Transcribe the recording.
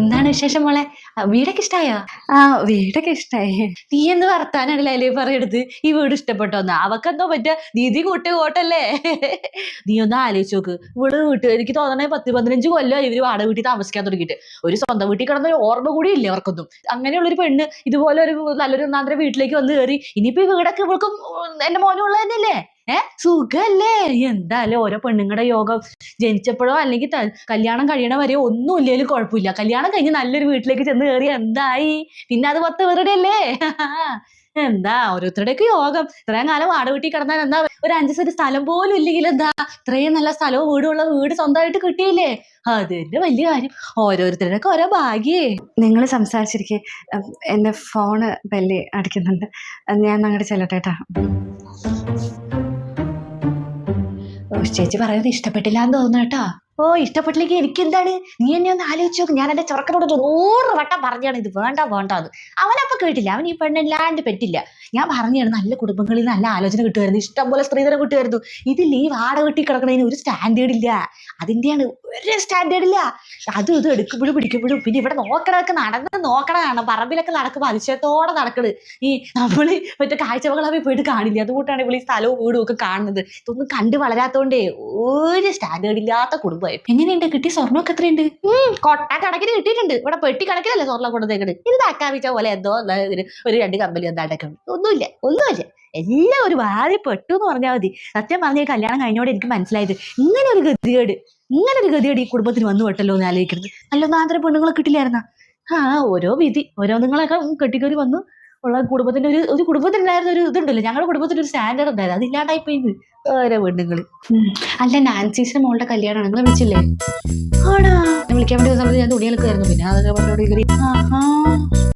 എന്താണ് വിശേഷം മോളെ? വീടൊക്കെ ഇഷ്ടായോ? ആ വീടൊക്കെ ഇഷ്ടായി. നീ എന്ന് വർത്താനാണല്ലേ അതിലേ പറയണത്? ഈ വീട് ഇഷ്ടപ്പെട്ടോന്ന്? അവക്കെന്തോ പറ്റുക നീതി കൂട്ടി കോട്ടല്ലേ നീ ഒന്ന് ആലോചിച്ച് നോക്ക്. ഇവിടെ വീട്ട് എനിക്ക് തോന്നണേ പത്ത് പതിനഞ്ച് കൊല്ലം ഇവർ വാടക വീട്ടിൽ താമസിക്കാൻ തുടങ്ങിയിട്ട്. ഒരു സ്വന്തം വീട്ടിൽ കിടന്ന ഒരു ഓർമ്മ കൂടി ഇല്ല അവർക്കൊന്നും അങ്ങനെയുള്ളൊരു പെണ്ണ് ഇതുപോലെ ഒരു നല്ലൊരു ഒന്നാന്തര വീട്ടിലേക്ക് വന്ന് കയറി ഇനിയിപ്പോ ഈ വീടൊക്കെ ഇവൾക്കും എന്റെ മോനും ഉള്ളത് തന്നെയല്ലേ? ഏ? സുഖല്ലേ? എന്തായാലും ഓരോ പെണ്ണുങ്ങളുടെ യോഗം. ജനിച്ചപ്പോഴോ അല്ലെങ്കിൽ കല്യാണം കഴിയണ വരെ ഒന്നും ഇല്ലേലും കുഴപ്പമില്ല. കല്യാണം കഴിഞ്ഞ് നല്ലൊരു വീട്ടിലേക്ക് ചെന്ന് കയറി എന്തായി? പിന്നെ അത് പത്ത് പേരുടെ അല്ലേ? എന്താ? ഓരോരുത്തരുടെയൊക്കെ യോഗം. ഇത്രയും കാലം വാട വീട്ടിൽ കിടന്നാൽ എന്താ? ഒരു അഞ്ച് സെന്റ് സ്ഥലം പോലും ഇല്ലെങ്കിൽ എന്താ? ഇത്രയും നല്ല സ്ഥലവും വീടുള്ള വീട് സ്വന്തമായിട്ട് കിട്ടിയില്ലേ? അത് തന്നെ വലിയ കാര്യം. ഓരോരുത്തരുടെയൊക്കെ ഓരോ ഭാഗ്യേ. നിങ്ങൾ സംസാരിച്ചിരിക്കെ എന്റെ ഫോണ് ബെല്ലി അടിക്കുന്നുണ്ട്. ഞാൻ അങ്ങോട്ട് ചെല്ലട്ടേട്ടാ ഓ, ചേച്ചി പറയുന്നത് ഇഷ്ടപ്പെട്ടില്ല എന്ന് തോന്നുന്നു കേട്ടോ. ഓ ഇഷ്ടപ്പെട്ടില്ലെങ്കിൽ എനിക്ക് എന്താണ് നീ എന്നെ ഒന്ന് ആലോചിച്ച് നോക്ക്. ഞാൻ എന്റെ ചെറുക്കനോട് നൂറ് വട്ടം പറഞ്ഞാണ് ഇത് വേണ്ട വേണ്ട അത് അവനപ്പൊ കേട്ടില്ല. അവൻ ഈ പെണ്ണില്ലാണ്ട് പറ്റില്ല. ഞാൻ പറഞ്ഞാണ് നല്ല കുടുംബങ്ങളിൽ നല്ല ആലോചന കിട്ടുമായിരുന്നു. ഇഷ്ടം പോലെ സ്ത്രീധനം കിട്ടുമായിരുന്നു. ഇതിൽ ഈ വാട കെട്ടി കിടക്കണതിന് ഒരു സ്റ്റാൻഡേർഡ് ഇല്ല. അതിന്റെയാണ് ഒരു സ്റ്റാൻഡേർഡ് ഇല്ല. അതും ഇത് എടുക്കുമ്പോഴും പിടിക്കുമ്പോഴും പിന്നെ ഇവിടെ നോക്കണതൊക്കെ നടന്ന് നോക്കണതാണ്. പറമ്പിലൊക്കെ നടക്കുമ്പോൾ അതിശയത്തോടെ നടക്കണ്. ഈ നമ്മൾ മറ്റേ കാഴ്ചകളായി പോയിട്ട് കാണില്ല? അതുകൊണ്ടാണ് ഇവിടെ ഈ സ്ഥലവും വീടും ഒക്കെ കാണുന്നത്. ഇതൊന്നും കണ്ട് വളരാത്തോണ്ടേ ഒരു സ്റ്റാൻഡേർഡ് ഇല്ലാത്ത കുടുംബമായി എങ്ങനെയുണ്ട് കിട്ടിയ സ്വർണമൊക്കെ എത്രയുണ്ട്? കൊട്ട കണക്കിന് കിട്ടിയിട്ടുണ്ട്. ഇവിടെ പെട്ടി കണക്കിലല്ലേ സ്വർണം കൊണ്ടുവന്നേക്കണ് ഇത് അക്കാവിച്ച പോലെ എന്തോ ഒരു രണ്ട് കമ്പനി എന്താണ്ടൊക്കെ ഒന്നുമില്ല ഒന്നുമില്ല. എല്ലാം ഒരു വാതി പെട്ടു എന്ന് പറഞ്ഞാൽ മതി. സത്യം പറഞ്ഞ കല്യാണം കഴിഞ്ഞോടെ എനിക്ക് മനസ്സിലായത് ഇങ്ങനെ ഒരു ഗതികേട് ഇങ്ങനെ ഒരു ഗതികേട് ഈ കുടുംബത്തിന് വന്നു പെട്ടല്ലോ എന്ന് ആലോചിക്കരുത്. നല്ല ആന്തര പെണ്ണുങ്ങളെ കിട്ടില്ലായിരുന്ന? ആ ഓരോ വിധി ഓരോ നിങ്ങളൊക്കെ കെട്ടിക്കറി വന്നു. ഉള്ള കുടുംബത്തിന്റെ ഒരു ഒരു കുടുംബത്തിനുണ്ടായിരുന്ന ഒരു ഇതുണ്ടല്ലോ. ഞങ്ങളുടെ കുടുംബത്തിന് ഒരു സ്റ്റാൻഡേർഡ് ഉണ്ടായിരുന്നു. അതില്ലാണ്ടായി പോയി. ഓരോ പെണ്ണുങ്ങൾ. അല്ല നാൻസീസിന്റെ മോളുടെ കല്യാണം നിങ്ങൾ വിളിച്ചില്ലേ? ആണോ? വിളിക്കാൻ വേണ്ടി ഞാൻ തുണികൾ കയറുന്നു. പിന്നെ അതൊക്കെ പറഞ്ഞോണ്ട്